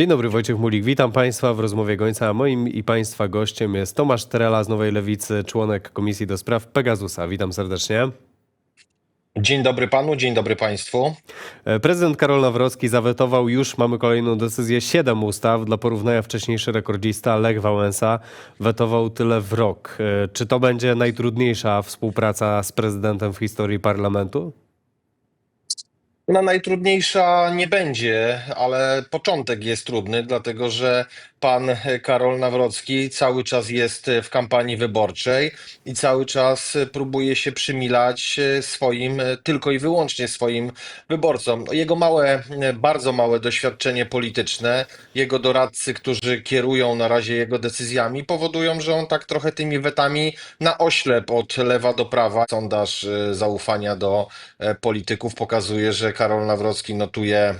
Dzień dobry, Wojciech Mulik. Witam Państwa w rozmowie Gońca. A moim i Państwa gościem jest Tomasz Trela z Nowej Lewicy, członek Komisji do Spraw Pegasusa. Witam serdecznie. Dzień dobry panu, dzień dobry państwu. E, Prezydent Karol Nawrocki zawetował już, mamy kolejną decyzję, siedem ustaw. Dla porównania wcześniejszy rekordzista Lech Wałęsa wetował tyle w rok. E, Czy to będzie najtrudniejsza współpraca z prezydentem w historii parlamentu? No, najtrudniejsza nie będzie, ale początek jest trudny, dlatego że pan Karol Nawrocki cały czas jest w kampanii wyborczej i cały czas próbuje się przymilać swoim, tylko i wyłącznie swoim wyborcom. Jego małe, bardzo małe doświadczenie polityczne, jego doradcy, którzy kierują na razie jego decyzjami, powodują, że on tak trochę tymi wetami na oślep od lewa do prawa. Sondaż e, zaufania do e, polityków pokazuje, że Karol Nawrocki notuje e,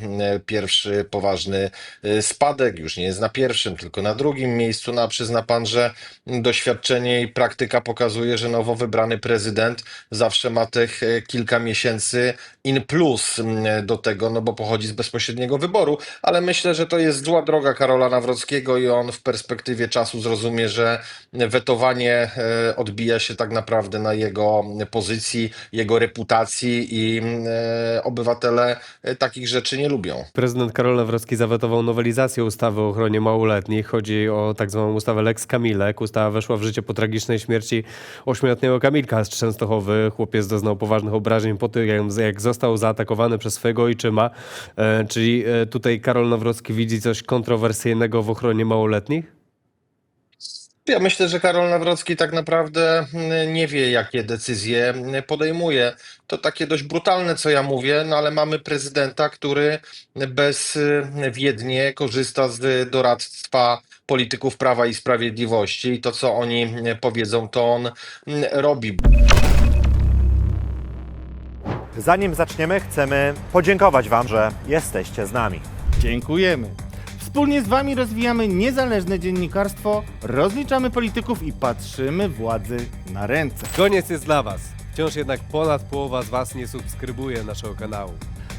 pierwszy poważny e, spadek. Już nie jest na pierwszym, tylko na drugim miejscu. No a przyzna pan, że doświadczenie i praktyka pokazuje, że nowo wybrany prezydent zawsze ma tych e, kilka miesięcy in plus do tego, no bo pochodzi z bezpośredniego wyboru, ale myślę, że to jest zła droga Karola Nawrockiego i on w perspektywie czasu zrozumie, że wetowanie odbija się tak naprawdę na jego pozycji, jego reputacji i e, obywatele e, takich rzeczy nie lubią. Prezydent Karol Nawrocki zawetował nowelizację ustawy o ochronie małoletnich. Chodzi o tak zwaną ustawę Lex Kamilek. Ustawa weszła w życie po tragicznej śmierci ośmioletniego Kamilka z Częstochowy. Chłopiec doznał poważnych obrażeń po tym, jak- został zaatakowany przez swojego ojczyma. E, czyli e, tutaj Karol Nawrocki widzi coś kontrowersyjnego w ochronie małoletnich? Ja myślę, że Karol Nawrocki tak naprawdę mm, nie wie, jakie decyzje mm, podejmuje. To takie dość brutalne, co ja mówię, no ale mamy prezydenta, który bezwiednie korzysta z doradztwa polityków Prawa i Sprawiedliwości i to, co oni mm, powiedzą, to on mm, robi. Zanim zaczniemy, chcemy podziękować Wam, że jesteście z nami. Dziękujemy. Wspólnie z Wami rozwijamy niezależne dziennikarstwo, rozliczamy polityków i patrzymy władzy na ręce. Koniec jest dla Was. Wciąż jednak ponad połowa z Was nie subskrybuje naszego kanału.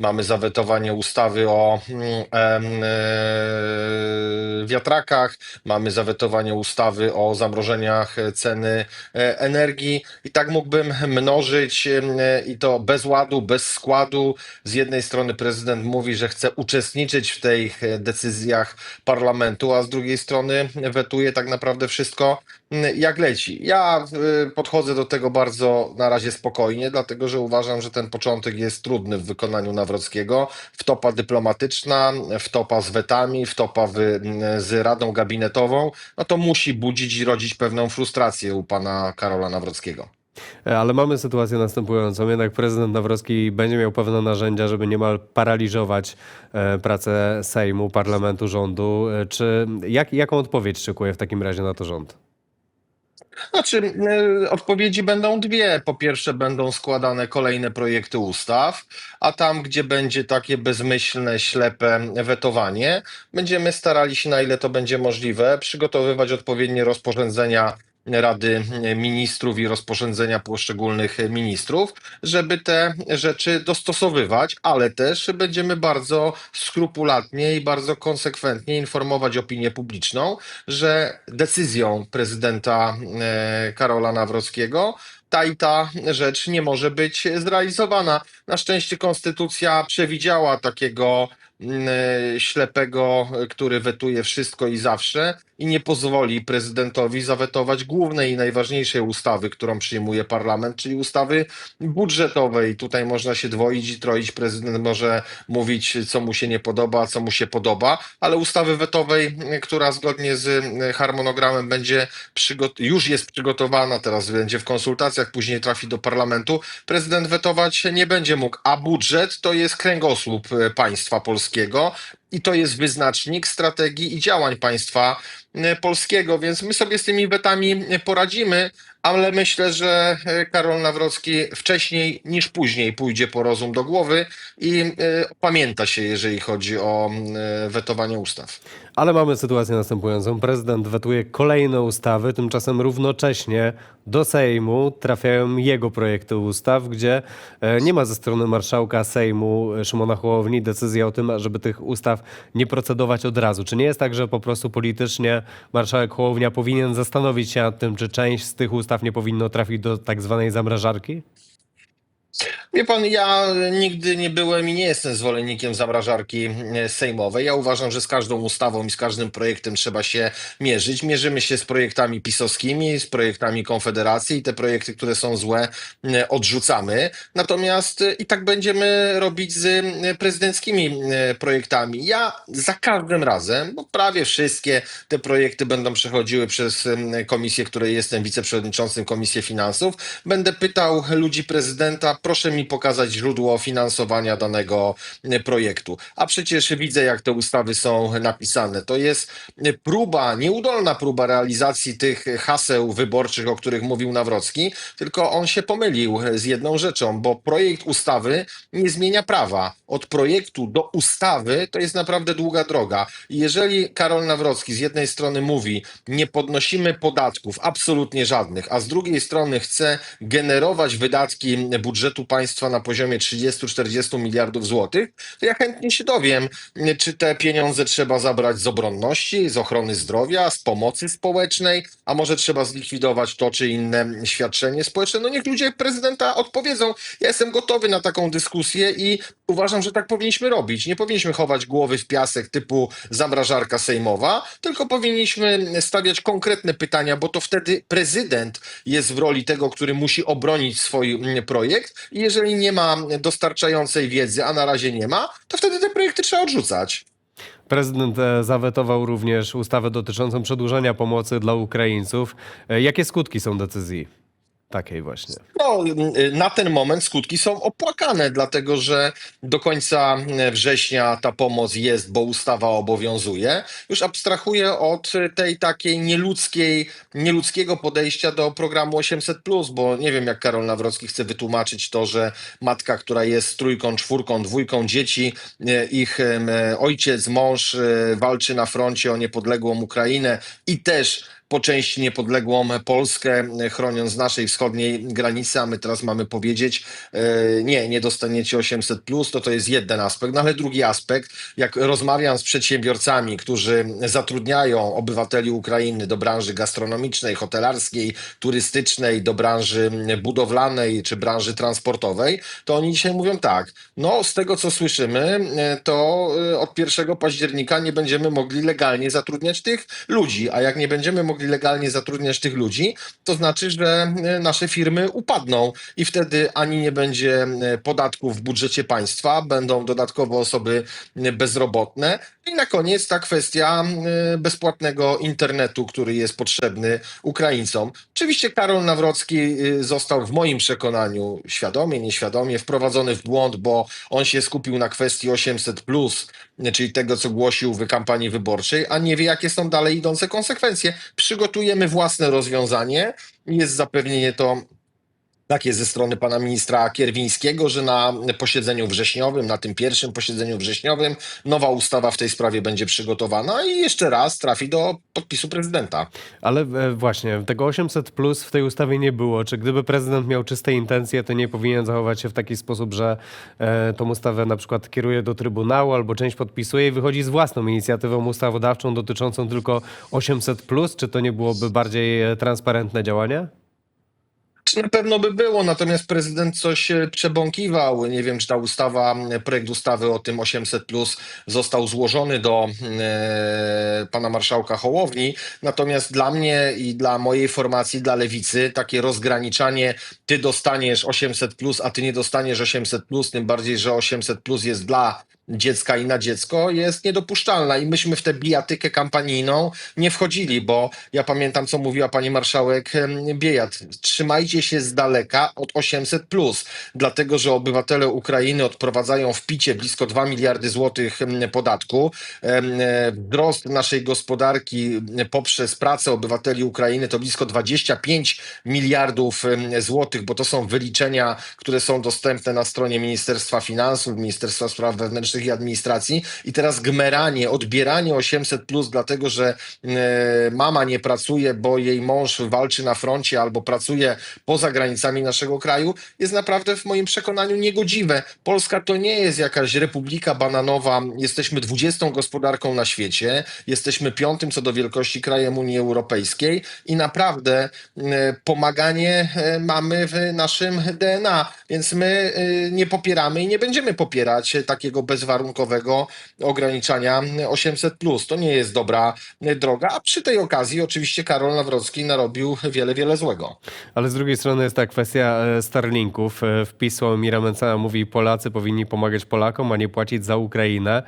Mamy zawetowanie ustawy o mm, e, wiatrakach, mamy zawetowanie ustawy o zamrożeniach ceny e, energii i tak mógłbym mnożyć e, i to bez ładu, bez składu. Z jednej strony prezydent mówi, że chce uczestniczyć w tych decyzjach parlamentu, a z drugiej strony wetuje tak naprawdę wszystko mm, jak leci. Ja y, podchodzę do tego bardzo na razie spokojnie, dlatego że uważam, że ten początek jest trudny w wykonaniu Nawrockiego. Wtopa dyplomatyczna, wtopa z wetami, wtopa w, z Radą Gabinetową, no to musi budzić i rodzić pewną frustrację u pana Karola Nawrockiego. Ale mamy sytuację następującą. Jednak prezydent Nawrocki będzie miał pewne narzędzia, żeby niemal paraliżować e, pracę Sejmu, parlamentu, rządu. E, Czy jak, jaką odpowiedź szykuje w takim razie na to rząd? Znaczy, y, odpowiedzi będą dwie. Po pierwsze, będą składane kolejne projekty ustaw, a tam, gdzie będzie takie bezmyślne, ślepe wetowanie, będziemy starali się, na ile to będzie możliwe, przygotowywać odpowiednie rozporządzenia Rady Ministrów i rozporządzenia poszczególnych ministrów, żeby te rzeczy dostosowywać, ale też będziemy bardzo skrupulatnie i bardzo konsekwentnie informować opinię publiczną, że decyzją prezydenta e, Karola Nawrockiego ta i ta rzecz nie może być zrealizowana. Na szczęście konstytucja przewidziała takiego mm, e, ślepego, który wetuje wszystko i zawsze i nie pozwoli prezydentowi zawetować głównej i najważniejszej ustawy, którą przyjmuje parlament, czyli ustawy budżetowej. Tutaj można się dwoić i troić. Prezydent może mówić, co mu się nie podoba, co mu się podoba, ale ustawy wetowej, która zgodnie z e, harmonogramem będzie już jest przygotowana, teraz będzie w konsultacjach, później trafi do parlamentu, prezydent wetować nie będzie mógł, a budżet to jest kręgosłup e, państwa polskiego i to jest wyznacznik strategii i działań państwa e, polskiego, więc my sobie z tymi wetami poradzimy, ale myślę, że e, Karol Nawrocki wcześniej niż później pójdzie po rozum do głowy i e, pamięta się, jeżeli chodzi o e, wetowanie ustaw. Ale mamy sytuację następującą. Prezydent wetuje kolejne ustawy, tymczasem równocześnie do Sejmu trafiają jego projekty ustaw, gdzie nie ma ze strony marszałka Sejmu Szymona Hołowni decyzji o tym, żeby tych ustaw nie procedować od razu. Czy nie jest tak, że po prostu politycznie marszałek Hołownia powinien zastanowić się nad tym, czy część z tych ustaw nie powinno trafić do tak zwanej zamrażarki? Wie pan, ja nigdy nie byłem i nie jestem zwolennikiem zamrażarki e, sejmowej. Ja uważam, że z każdą ustawą i z każdym projektem trzeba się mierzyć. Mierzymy się z projektami pisowskimi, z projektami Konfederacji i te projekty, które są złe, e, odrzucamy. Natomiast e, i tak będziemy robić z prezydenckimi projektami. Ja za każdym razem, bo prawie wszystkie te projekty będą przechodziły przez komisję, której jestem wiceprzewodniczącym Komisji Finansów, będę pytał ludzi prezydenta, proszę mi pokazać źródło finansowania danego projektu. A przecież widzę, jak te ustawy są napisane. To jest próba, nieudolna próba realizacji tych haseł wyborczych, o których mówił Nawrocki, tylko on się pomylił z jedną rzeczą, bo projekt ustawy nie zmienia prawa. Od projektu do ustawy to jest naprawdę długa droga. I jeżeli Karol Nawrocki z jednej strony mówi, nie podnosimy podatków, absolutnie żadnych, a z drugiej strony chce generować wydatki budżetu państwa na poziomie 30-40 miliardów złotych, to ja chętnie się dowiem, czy te pieniądze trzeba zabrać z obronności, z ochrony zdrowia, z pomocy społecznej, a może trzeba zlikwidować to czy inne świadczenie społeczne. No niech ludzie prezydenta odpowiedzą. Ja jestem gotowy na taką dyskusję i uważam, że tak powinniśmy robić. Nie powinniśmy chować głowy w piasek typu zamrażarka sejmowa, tylko powinniśmy stawiać konkretne pytania, bo to wtedy prezydent jest w roli tego, który musi obronić swój projekt i jeżeli nie ma dostarczającej wiedzy, a na razie nie ma, to wtedy te projekty trzeba odrzucać. Prezydent e, zawetował również ustawę dotyczącą przedłużenia pomocy dla Ukraińców. E, Jakie skutki są decyzji takiej właśnie? No, na ten moment skutki są opłakane, dlatego że do końca września ta pomoc jest, bo ustawa obowiązuje. Już abstrahuję od tej takiej nieludzkiej, nieludzkiego podejścia do programu 800, bo nie wiem, jak Karol Nawrocki chce wytłumaczyć to, że matka, która jest trójką, czwórką, dwójką dzieci, ich ojciec, mąż e, walczy na froncie o niepodległą Ukrainę i też po części niepodległą Polskę, e, chroniąc naszej wschodniej granicy, a my teraz mamy powiedzieć, e, nie, nie dostaniecie 800, to to jest jeden aspekt. No ale drugi aspekt, jak rozmawiam z przedsiębiorcami, którzy zatrudniają obywateli Ukrainy do branży gastronomicznej, hotelarskiej, turystycznej, do branży budowlanej czy branży transportowej, to oni dzisiaj mówią tak, no z tego co słyszymy, e, to od 1 października nie będziemy mogli legalnie zatrudniać tych ludzi, a jak nie będziemy mogli legalnie zatrudniać tych ludzi, to znaczy, że e, nasze firmy upadną i wtedy ani nie będzie e, podatków w budżecie państwa, będą dodatkowo osoby e, bezrobotne. I na koniec ta kwestia e, bezpłatnego internetu, który jest potrzebny Ukraińcom. Oczywiście Karol Nawrocki e, został w moim przekonaniu świadomie, nieświadomie wprowadzony w błąd, bo on się skupił na kwestii 800, czyli tego, co głosił w kampanii wyborczej, a nie wie, jakie są dalej idące konsekwencje. Przygotujemy własne rozwiązanie. Jest zapewnienie to takie ze strony pana ministra Kierwińskiego, że na posiedzeniu wrześniowym, na tym pierwszym posiedzeniu wrześniowym, nowa ustawa w tej sprawie będzie przygotowana i jeszcze raz trafi do podpisu prezydenta. Ale e, właśnie, tego 800 plus w tej ustawie nie było. Czy gdyby prezydent miał czyste intencje, to nie powinien zachować się w taki sposób, że e, tą ustawę na przykład kieruje do Trybunału albo część podpisuje i wychodzi z własną inicjatywą ustawodawczą dotyczącą tylko 800 plus? Czy to nie byłoby bardziej e, transparentne działanie? Na pewno by było, natomiast prezydent coś e, przebąkiwał. Nie wiem, czy ta ustawa, m, projekt ustawy o tym 800 plus został złożony do e, pana marszałka Hołowni. Natomiast dla mnie i dla mojej formacji, dla lewicy, takie rozgraniczanie, ty dostaniesz 800 plus, a ty nie dostaniesz 800 plus, tym bardziej, że 800 plus jest dla dziecka i na dziecko jest niedopuszczalna i myśmy w tę bijatykę kampanijną nie wchodzili, bo ja pamiętam, co mówiła pani marszałek Biejat. Trzymajcie się z daleka od 800+, dlatego że obywatele Ukrainy odprowadzają w picie blisko 2 miliardy złotych podatku. E, Wzrost naszej gospodarki poprzez pracę obywateli Ukrainy to blisko 25 miliardów złotych, bo to są wyliczenia, które są dostępne na stronie Ministerstwa Finansów, Ministerstwa Spraw Wewnętrznych i Administracji. I teraz gmeranie, odbieranie 800 plus, dlatego że e, mama nie pracuje, bo jej mąż walczy na froncie albo pracuje poza granicami naszego kraju, jest naprawdę w moim przekonaniu niegodziwe. Polska to nie jest jakaś republika bananowa. Jesteśmy 20 gospodarką na świecie, jesteśmy piątym co do wielkości krajem Unii Europejskiej i naprawdę e, pomaganie e, mamy w naszym DNA, więc my nie popieramy i nie będziemy popierać takiego bezwarunkowego ograniczania 800. To nie jest dobra droga, a przy tej okazji oczywiście Karol Nawrocki narobił wiele, wiele złego. Ale z drugiej strony jest ta kwestia e, Starlinków. E, Wpis Sławomira Mencena mówi, Polacy powinni pomagać Polakom, a nie płacić za Ukrainę.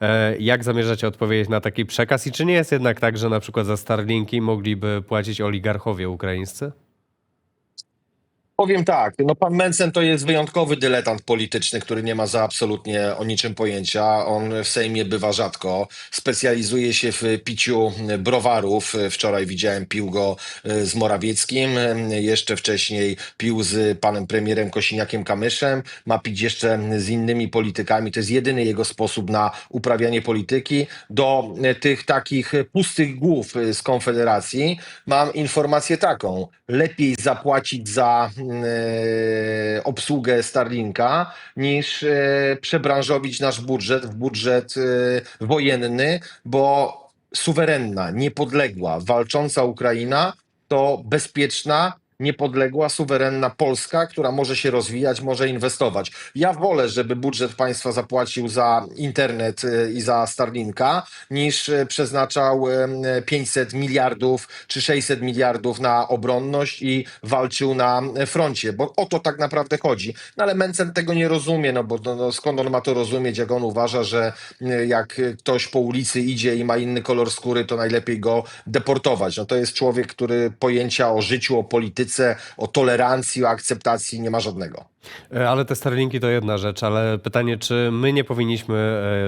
E, Jak zamierzacie odpowiedzieć na taki przekaz? I czy nie jest jednak tak, że na przykład za Starlinki mogliby płacić oligarchowie ukraińscy? Powiem tak, no pan Mencen to jest wyjątkowy dyletant polityczny, który nie ma za absolutnie o niczym pojęcia. On w Sejmie bywa rzadko, specjalizuje się w piciu browarów. Wczoraj widziałem, pił go e, z Morawieckim, jeszcze wcześniej pił z panem premierem Kosiniakiem-Kamyszem, ma pić jeszcze z innymi politykami. To jest jedyny jego sposób na uprawianie polityki. Do e, tych takich pustych głów e, z Konfederacji mam informację taką. Lepiej zapłacić za obsługę Starlinka niż e, przebranżowić nasz budżet w budżet e, wojenny, bo suwerenna, niepodległa, walcząca Ukraina to bezpieczna, niepodległa, suwerenna Polska, która może się rozwijać, może inwestować. Ja wolę, żeby budżet państwa zapłacił za internet e, i za Starlinka, niż e, przeznaczał em, 500 miliardów czy 600 miliardów na obronność i walczył na froncie, bo o to tak naprawdę chodzi. No ale Mencen tego nie rozumie, no bo no, no, skąd on ma to rozumieć, jak on uważa, że jak ktoś po ulicy idzie i ma inny kolor skóry, to najlepiej go deportować. No to jest człowiek, który pojęcia o życiu, o polityce, o tolerancji, o akceptacji nie ma żadnego. E, Ale te Starlinki to jedna rzecz, ale pytanie, czy my nie powinniśmy,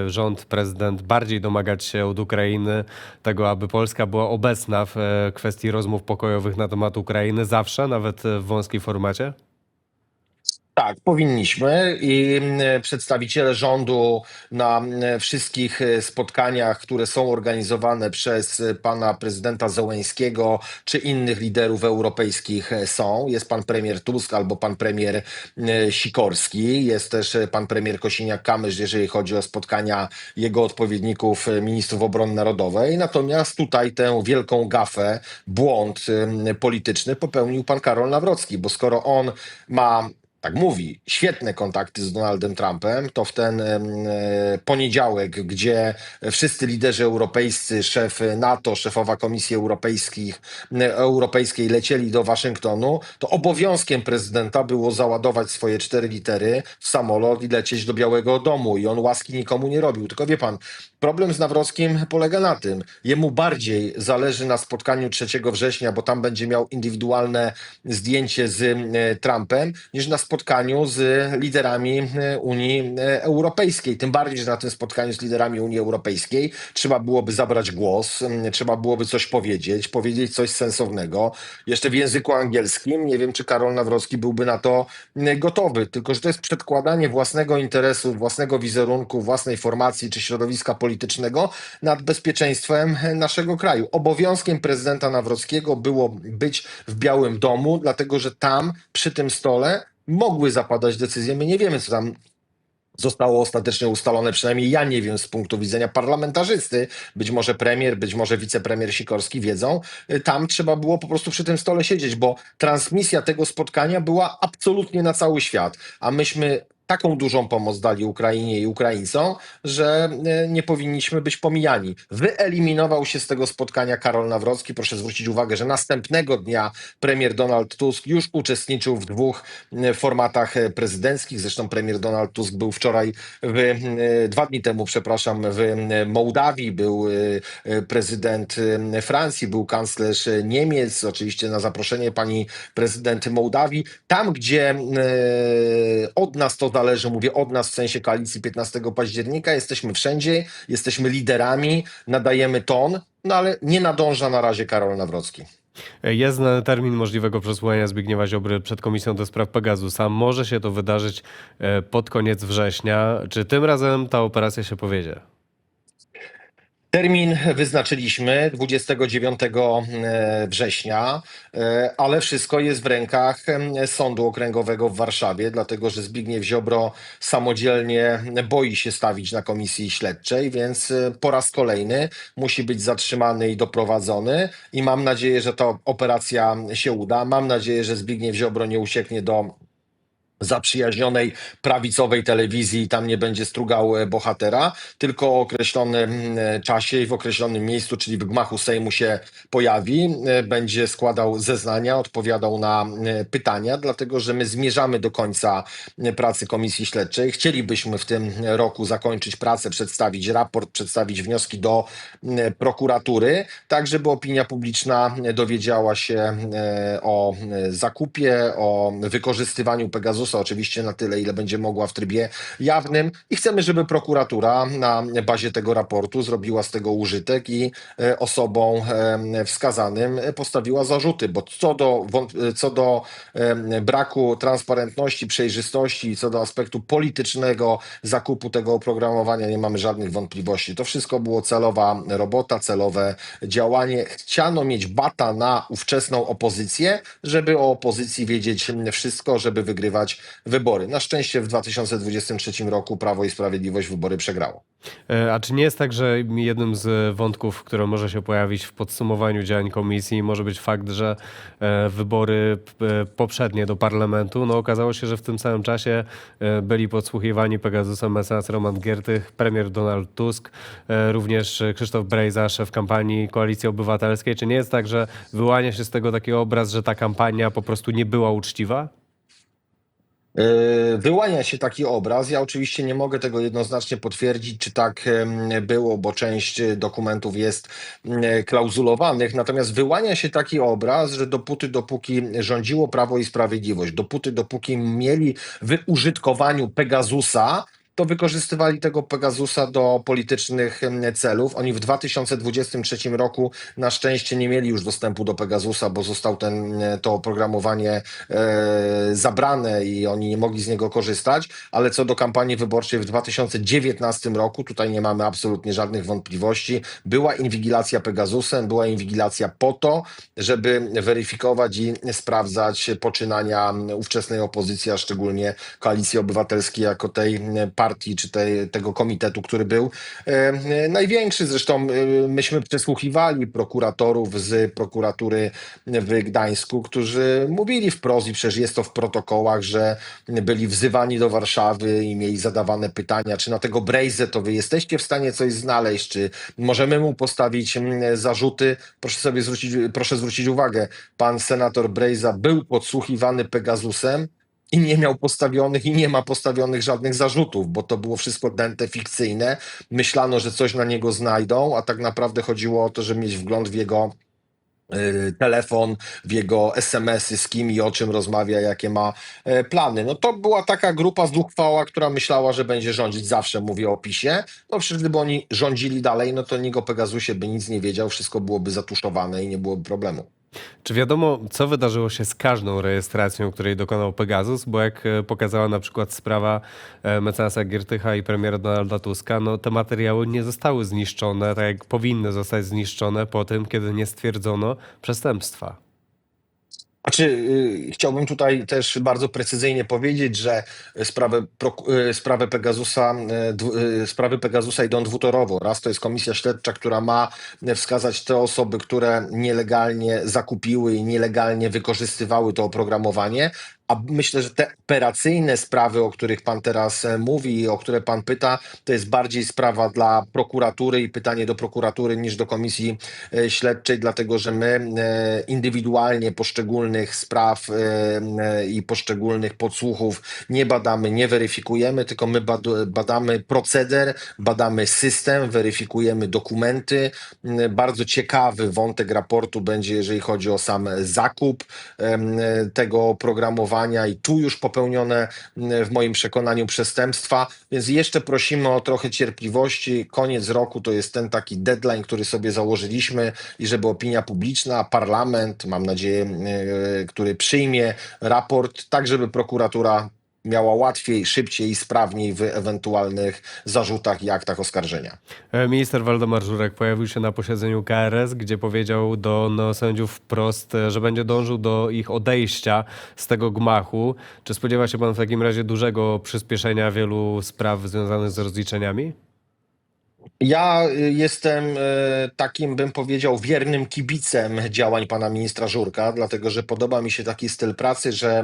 e, rząd, prezydent, bardziej domagać się od Ukrainy tego, aby Polska była obecna w e, kwestii rozmów pokojowych na temat Ukrainy zawsze, nawet w wąskim formacie? Tak, powinniśmy i mm, przedstawiciele rządu na mm, wszystkich e, spotkaniach, które są organizowane przez e, pana prezydenta Zełęńskiego czy innych liderów europejskich e, są. Jest pan premier Tusk albo pan premier Sikorski, jest też pan premier Kosiniak-Kamysz, jeżeli chodzi o spotkania jego odpowiedników, ministrów obrony narodowej. Natomiast tutaj tę wielką gafę, błąd polityczny popełnił pan Karol Nawrocki, bo skoro on ma tak mówi, świetne kontakty z Donaldem Trumpem, to w ten e, poniedziałek, gdzie wszyscy liderzy europejscy, szef NATO, szefowa Komisji Europejskich, Europejskiej lecieli do Waszyngtonu, to obowiązkiem prezydenta było załadować swoje cztery litery w samolot i lecieć do Białego Domu i on łaski nikomu nie robił. Tylko wie pan, problem z Nawrockim polega na tym, jemu bardziej zależy na spotkaniu 3 września, bo tam będzie miał indywidualne zdjęcie z e, Trumpem, niż na spotkaniu z liderami e, Unii e, Europejskiej. Tym bardziej, że na tym spotkaniu z liderami Unii Europejskiej trzeba byłoby zabrać głos, trzeba byłoby coś powiedzieć, powiedzieć coś sensownego. Jeszcze w języku angielskim. Nie wiem, czy Karol Nawrocki byłby na to gotowy, tylko że to jest przedkładanie własnego interesu, własnego wizerunku, własnej formacji czy środowiska politycznego nad bezpieczeństwem e, naszego kraju. Obowiązkiem prezydenta Nawrockiego było być w Białym Domu, dlatego że tam przy tym stole mogły zapadać decyzje. My nie wiemy, co tam zostało ostatecznie ustalone, przynajmniej ja nie wiem z punktu widzenia parlamentarzysty, być może premier, być może wicepremier Sikorski wiedzą, y, tam trzeba było po prostu przy tym stole siedzieć, bo transmisja tego spotkania była absolutnie na cały świat, a myśmy taką dużą pomoc dali Ukrainie i Ukraińcom, że e, nie powinniśmy być pomijani. Wyeliminował się z tego spotkania Karol Nawrocki. Proszę zwrócić uwagę, że następnego dnia premier Donald Tusk już uczestniczył w dwóch e, formatach e, prezydenckich. Zresztą premier Donald Tusk był wczoraj, w, dwa dni temu, przepraszam, w Mołdawii, był prezydent Francji, był kanclerz Niemiec, oczywiście na zaproszenie pani prezydent Mołdawii. Tam, gdzie od nas to zależy, mówię od nas w sensie koalicji 15 października, jesteśmy wszędzie, jesteśmy liderami, nadajemy ton, no ale nie nadąża na razie Karol Nawrocki. Jest znany termin możliwego przesłuchania Zbigniewa Ziobry przed Komisją do Spraw Pegasusa. Może się to wydarzyć e, pod koniec września. Czy tym razem ta operacja się powiedzie? Termin wyznaczyliśmy 29 e, września, e, ale wszystko jest w rękach Sądu Okręgowego w Warszawie, dlatego że Zbigniew Ziobro samodzielnie boi się stawić na komisji śledczej, więc e, po raz kolejny musi być zatrzymany i doprowadzony i mam nadzieję, że ta operacja się uda. Mam nadzieję, że Zbigniew Ziobro nie ucieknie do zaprzyjaźnionej prawicowej telewizji tam nie będzie strugał e, bohatera, tylko o określonym e, czasie i w określonym miejscu, czyli w gmachu Sejmu się pojawi, e, będzie składał zeznania, odpowiadał na pytania, dlatego że my zmierzamy do końca pracy Komisji Śledczej. Chcielibyśmy w tym roku zakończyć pracę, przedstawić raport, przedstawić wnioski do e, prokuratury, tak żeby opinia publiczna dowiedziała się o zakupie, o wykorzystywaniu Pegasusa, oczywiście na tyle, ile będzie mogła w trybie jawnym i chcemy, żeby prokuratura na bazie tego raportu zrobiła z tego użytek i e, osobom e, wskazanym postawiła zarzuty, bo co do, co do e, braku transparentności, przejrzystości co do aspektu politycznego zakupu tego oprogramowania nie mamy żadnych wątpliwości. To wszystko było celowa robota, celowe działanie. Chciano mieć bata na ówczesną opozycję, żeby o opozycji wiedzieć wszystko, żeby wygrywać wybory. Na szczęście w 2023 roku Prawo i Sprawiedliwość wybory przegrało. E, A czy nie jest tak, że jednym z wątków, które może się pojawić w podsumowaniu działań komisji, może być fakt, że e, wybory poprzednie do parlamentu, no okazało się, że w tym samym czasie e, byli podsłuchiwani Pegasusem mecenas Roman Giertych, premier Donald Tusk, e, również Krzysztof Brejza, szef kampanii Koalicji Obywatelskiej. Czy nie jest tak, że wyłania się z tego taki obraz, że ta kampania po prostu nie była uczciwa? Yy, Wyłania się taki obraz. Ja oczywiście nie mogę tego jednoznacznie potwierdzić, czy tak było, bo część e, dokumentów jest mm, klauzulowanych. Natomiast wyłania się taki obraz, że dopóty, dopóki rządziło Prawo i Sprawiedliwość, dopóty, dopóki mieli w użytkowaniu Pegasusa, to wykorzystywali tego Pegasusa do politycznych celów. Oni w 2023 roku na szczęście nie mieli już dostępu do Pegasusa, bo został ten, e, to oprogramowanie e, zabrane i oni nie mogli z niego korzystać, ale co do kampanii wyborczej w 2019 roku, tutaj nie mamy absolutnie żadnych wątpliwości, była inwigilacja Pegasusem, była inwigilacja po to, żeby weryfikować i sprawdzać poczynania ówczesnej opozycji, a szczególnie Koalicji Obywatelskiej jako tej partii, czy tej, tego komitetu, który był e, największy. Zresztą e, myśmy przesłuchiwali prokuratorów z prokuratury w Gdańsku, którzy mówili wprost i przecież jest to w protokołach, że byli wzywani do Warszawy i mieli zadawane pytania, czy na tego Brejzę to wy jesteście w stanie coś znaleźć, czy możemy mu postawić zarzuty. Proszę sobie zwrócić, proszę zwrócić uwagę, pan senator Brejza był podsłuchiwany Pegasusem, i nie miał postawionych i nie ma postawionych żadnych zarzutów, bo to było wszystko dęte fikcyjne. Myślano, że coś na niego znajdą, a tak naprawdę chodziło o to, żeby mieć wgląd w jego y, telefon, w jego SMS-y, z kim i o czym rozmawia, jakie ma e, plany. No to była taka grupa zduchwała, która myślała, że będzie rządzić zawsze, mówię o PiSie. No przecież gdyby oni rządzili dalej, no to nikt o Pegasusie by nic nie wiedział, wszystko byłoby zatuszowane i nie byłoby problemu. Czy wiadomo, co wydarzyło się z każdą rejestracją, której dokonał Pegasus? Bo jak e, pokazała na przykład sprawa e, mecenasa Giertycha i premiera Donalda Tuska, no te materiały nie zostały zniszczone tak, jak powinny zostać zniszczone po tym, kiedy nie stwierdzono przestępstwa. Znaczy, y, chciałbym tutaj też bardzo precyzyjnie powiedzieć, że sprawę, y, sprawę Pegasusa, y, sprawy Pegasusa idą dwutorowo. Raz to jest komisja śledcza, która ma wskazać te osoby, które nielegalnie zakupiły i nielegalnie wykorzystywały to oprogramowanie, A myślę, że te operacyjne sprawy, o których pan teraz e, mówi i o które pan pyta, to jest bardziej sprawa dla prokuratury i pytanie do prokuratury niż do komisji e, śledczej, dlatego że my e, indywidualnie poszczególnych spraw i poszczególnych podsłuchów nie badamy, nie weryfikujemy, tylko my bad- badamy proceder, badamy system, weryfikujemy dokumenty. Mm, Bardzo ciekawy wątek raportu będzie, jeżeli chodzi o sam zakup tego oprogramowania i tu już popełnione mm, w moim przekonaniu przestępstwa, więc jeszcze prosimy o trochę cierpliwości. Koniec roku to jest ten taki deadline, który sobie założyliśmy i żeby opinia publiczna, parlament, mam nadzieję, e, który przyjmie raport, tak żeby prokuratura miała łatwiej, szybciej i sprawniej w ewentualnych zarzutach i aktach oskarżenia. E, Minister Waldemar Żurek pojawił się na posiedzeniu KRS, gdzie powiedział do neosędziów wprost, e, że będzie dążył do ich odejścia z tego gmachu. Czy spodziewa się pan w takim razie dużego przyspieszenia wielu spraw związanych z rozliczeniami? Ja y, jestem y, takim, bym powiedział, wiernym kibicem działań pana ministra Żurka, dlatego że podoba mi się taki styl pracy, że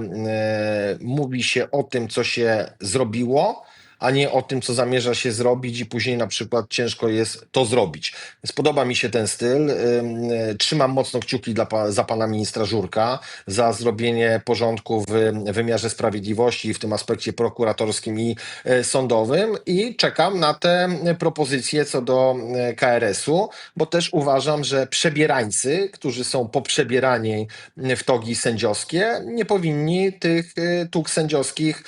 y, mówi się o tym, co się zrobiło, a nie o tym, co zamierza się zrobić i później na przykład ciężko jest to zrobić. Więc podoba mi się ten styl. Y, Trzymam mocno kciuki dla, za pana ministra Żurka, za zrobienie porządku w wymiarze sprawiedliwości w tym aspekcie prokuratorskim i e, sądowym i czekam na te e, propozycje co do e, KRS-u, bo też uważam, że przebierańcy, którzy są poprzebierani w togi sędziowskie, nie powinni tych e, tug sędziowskich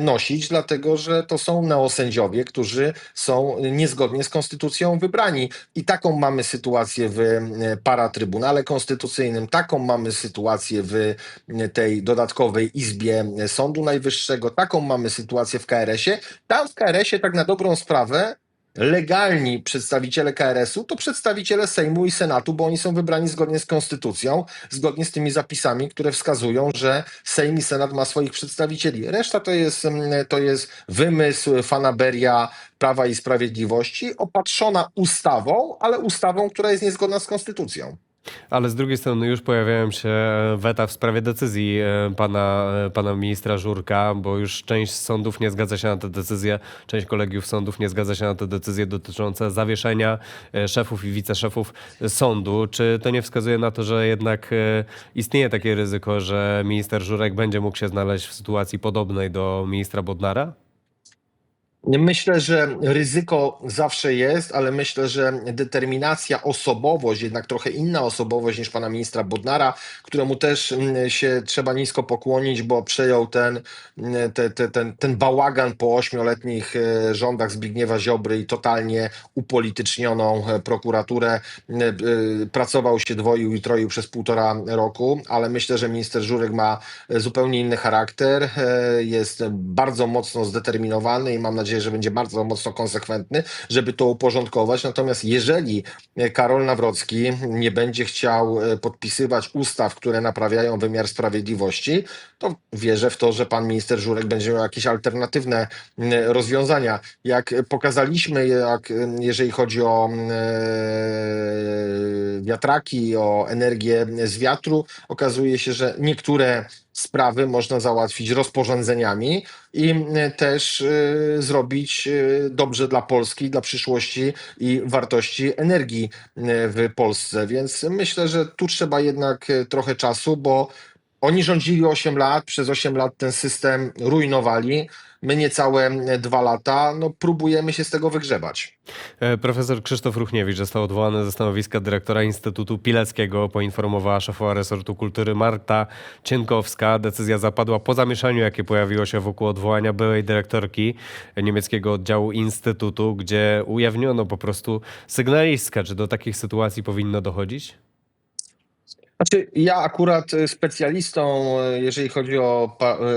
nosić, dlatego że to są neosędziowie, którzy są niezgodnie z konstytucją wybrani. I taką mamy sytuację w e, paratrybunale konstytucyjnym, taką mamy sytuację w e, tej dodatkowej izbie e, Sądu Najwyższego, taką mamy sytuację w KRS-ie. Tam w KRS-ie tak na dobrą sprawę legalni przedstawiciele KRS-u to przedstawiciele Sejmu i Senatu, bo oni są wybrani zgodnie z konstytucją, zgodnie z tymi zapisami, które wskazują, że Sejm i Senat ma swoich przedstawicieli. Reszta to jest, mm, to jest wymysł, fanaberia Prawa i Sprawiedliwości, opatrzona ustawą, ale ustawą, która jest niezgodna z konstytucją. Ale z drugiej strony już pojawiają się e, weta w sprawie decyzji e, pana, e, pana ministra Żurka, bo już część sądów nie zgadza się na te decyzje, część kolegiów sądów nie zgadza się na te decyzje dotyczące zawieszenia szefów i wiceszefów sądu. Czy to nie wskazuje na to, że jednak istnieje takie ryzyko, że minister Żurek będzie mógł się znaleźć w sytuacji podobnej do ministra Bodnara? Myślę, że ryzyko zawsze jest, ale myślę, że determinacja, osobowość, jednak trochę inna osobowość niż pana ministra Bodnara, któremu też mm, się trzeba nisko pokłonić, bo przejął ten, mm, te, te, ten, ten bałagan po ośmioletnich e, rządach Zbigniewa Ziobry i totalnie upolitycznioną e, prokuraturę. E, Pracował się dwoił i troił przez półtora roku, ale myślę, że minister Żurek ma zupełnie inny charakter, jest bardzo mocno zdeterminowany i mam nadzieję, że będzie bardzo mocno konsekwentny, żeby to uporządkować. Natomiast jeżeli e, Karol Nawrocki nie będzie chciał e, podpisywać ustaw, które naprawiają wymiar sprawiedliwości, to wierzę w to, że pan minister Żurek będzie miał jakieś alternatywne rozwiązania. Jak pokazaliśmy, jak, jeżeli chodzi o e, wiatraki, o energię z wiatru, okazuje się, że niektóre sprawy można załatwić rozporządzeniami i m, też y, zrobić y, dobrze dla Polski, dla przyszłości i wartości energii w Polsce. Więc myślę, że tu trzeba jednak trochę czasu, bo oni rządzili 8 lat, przez 8 lat ten system rujnowali. My niecałe dwa lata, no próbujemy się z tego wygrzebać. E, Profesor Krzysztof Ruchniewicz został odwołany ze stanowiska dyrektora Instytutu Pileckiego, poinformowała szefowa resortu kultury Marta Cienkowska. Decyzja zapadła po zamieszaniu, jakie pojawiło się wokół odwołania byłej dyrektorki niemieckiego oddziału Instytutu, gdzie ujawniono po prostu sygnalistkę. Czy do takich sytuacji powinno dochodzić? Znaczy, ja akurat y, specjalistą, y, jeżeli chodzi o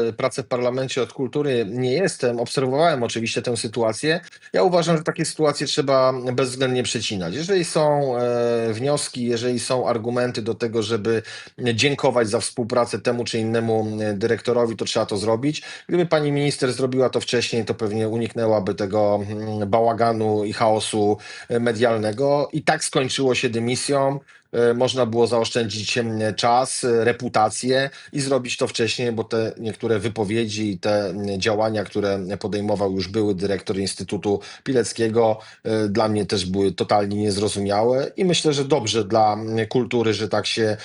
y, pracę w parlamencie od kultury, nie jestem. Obserwowałem oczywiście tę sytuację. Ja uważam, że takie sytuacje trzeba bezwzględnie przecinać. Jeżeli są e, wnioski, jeżeli są argumenty do tego, żeby dziękować za współpracę temu czy innemu e, dyrektorowi, to trzeba to zrobić. Gdyby pani minister zrobiła to wcześniej, to pewnie uniknęłaby tego mm, bałaganu i chaosu e, medialnego. I tak skończyło się dymisją. E, można było zaoszczędzić czas, e, reputację i zrobić to wcześniej, bo te niektóre wypowiedzi i te działania, które podejmował już były dyrektor Instytutu Pileckiego, e, dla mnie też były totalnie niezrozumiałe i myślę, że dobrze dla kultury, że tak się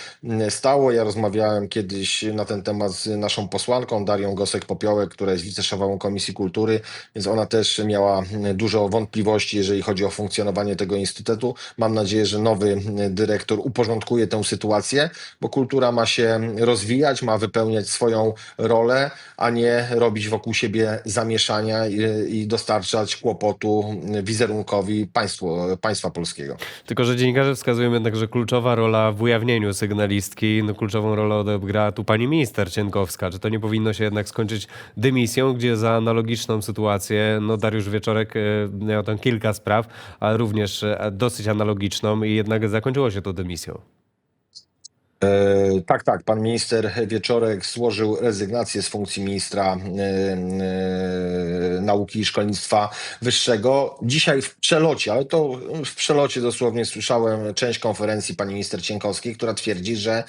stało. Ja rozmawiałem kiedyś na ten temat z naszą posłanką Darią Gosek-Popiołek, która jest wiceszefową Komisji Kultury, więc ona też miała dużo wątpliwości, jeżeli chodzi o funkcjonowanie tego instytutu. Mam nadzieję, że nowy dyrektor uporządkuje tę sytuację, bo kultura ma się rozwijać, ma wypełniać swoją rolę, a nie robić wokół siebie zamieszania i, i dostarczać kłopotu wizerunkowi państwu, państwa polskiego. Tylko, że dziennikarze wskazują jednak, że kluczowa rola w ujawnieniu sygnalistki, no kluczową rolę odegrała tu pani minister Cienkowska. Czy to nie powinno się jednak skończyć dymisją, gdzie za analogiczną sytuację, no Dariusz Wieczorek e, miał tam kilka spraw, ale również e, dosyć analogiczną i jednak zakończyło się to dymisją. E, tak, tak. Pan minister Wieczorek złożył rezygnację z funkcji ministra e, e, nauki i szkolnictwa wyższego. Dzisiaj w przelocie, ale to w przelocie dosłownie słyszałem część konferencji pani minister Cienkowskiej, która twierdzi, że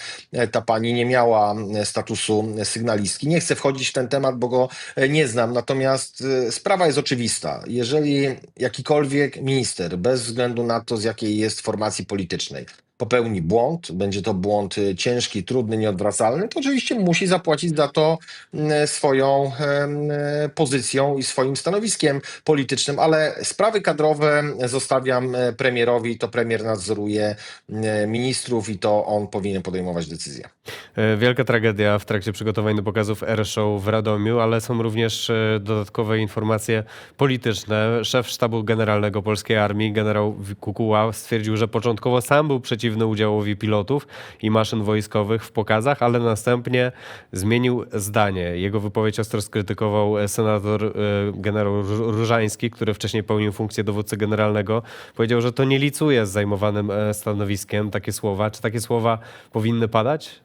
ta pani nie miała statusu sygnalistki. Nie chcę wchodzić w ten temat, bo go nie znam. Natomiast e, sprawa jest oczywista. Jeżeli jakikolwiek minister, bez względu na to, z jakiej jest formacji politycznej, popełni błąd, będzie to błąd y, ciężki, trudny, nieodwracalny, to oczywiście musi zapłacić za to mm, swoją em, e, pozycją i swoim stanowiskiem politycznym, ale sprawy kadrowe zostawiam e, premierowi, to premier nadzoruje e, ministrów i to on powinien podejmować decyzje. E, Wielka tragedia w trakcie przygotowań do pokazów Air Show w Radomiu, ale są również e, dodatkowe informacje polityczne. Szef Sztabu Generalnego Polskiej Armii, generał Kukuła, stwierdził, że początkowo sam był przeciwny udziałowi pilotów i maszyn wojskowych w pokazach, ale następnie zmienił zdanie. Jego wypowiedź ostro skrytykował e, senator e, generał Róż- Różański, który wcześniej pełnił funkcję dowódcy generalnego. Powiedział, że to nie licuje z zajmowanym e, stanowiskiem takie słowa. Czy takie słowa powinny padać?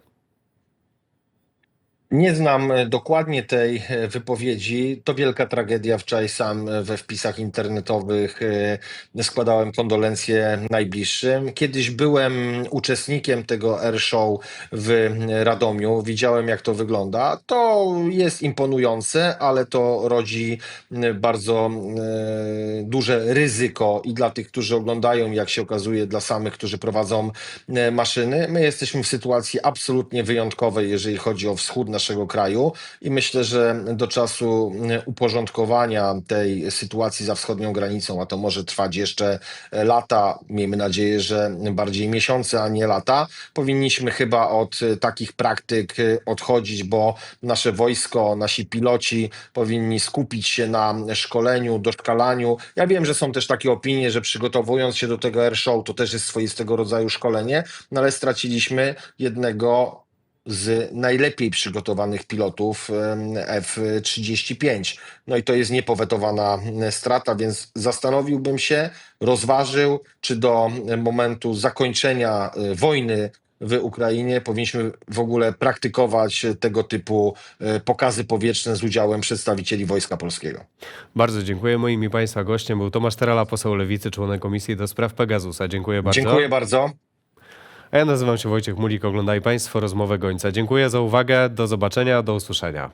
Nie znam e, dokładnie tej e, wypowiedzi. To wielka tragedia. Wczoraj sam e, we wpisach internetowych składałem kondolencje najbliższym. Kiedyś byłem uczestnikiem tego air show w Radomiu. Widziałem, jak to wygląda. To jest imponujące, ale to rodzi bardzo duże ryzyko i dla tych, którzy oglądają, jak się okazuje, dla samych, którzy prowadzą maszyny. My jesteśmy w sytuacji absolutnie wyjątkowej, jeżeli chodzi o wschód naszego kraju i myślę, że do czasu m, uporządkowania tej sytuacji za wschodnią granicą, a to może trwać jeszcze e, lata, miejmy nadzieję, że bardziej miesiące, a nie lata, powinniśmy chyba od e, takich praktyk e, odchodzić, bo nasze wojsko, nasi piloci powinni skupić się na szkoleniu, doszkalaniu. Ja wiem, że są też takie opinie, że przygotowując się do tego air show, to też jest swoistego rodzaju szkolenie, no ale straciliśmy jednego z najlepiej przygotowanych pilotów em, F-35. No i to jest niepowetowana strata, więc zastanowiłbym się, rozważył, czy do momentu zakończenia e, wojny w Ukrainie powinniśmy w ogóle praktykować e, tego typu e, pokazy powietrzne z udziałem przedstawicieli Wojska Polskiego. Bardzo dziękuję. Moim i Państwa gościem był Tomasz Terala, poseł Lewicy, członek Komisji do Spraw Pegasusa. Dziękuję bardzo. Dziękuję bardzo. A ja nazywam się Wojciech Mulik. Oglądaj Państwo rozmowę Gońca. Dziękuję za uwagę. Do zobaczenia, do usłyszenia.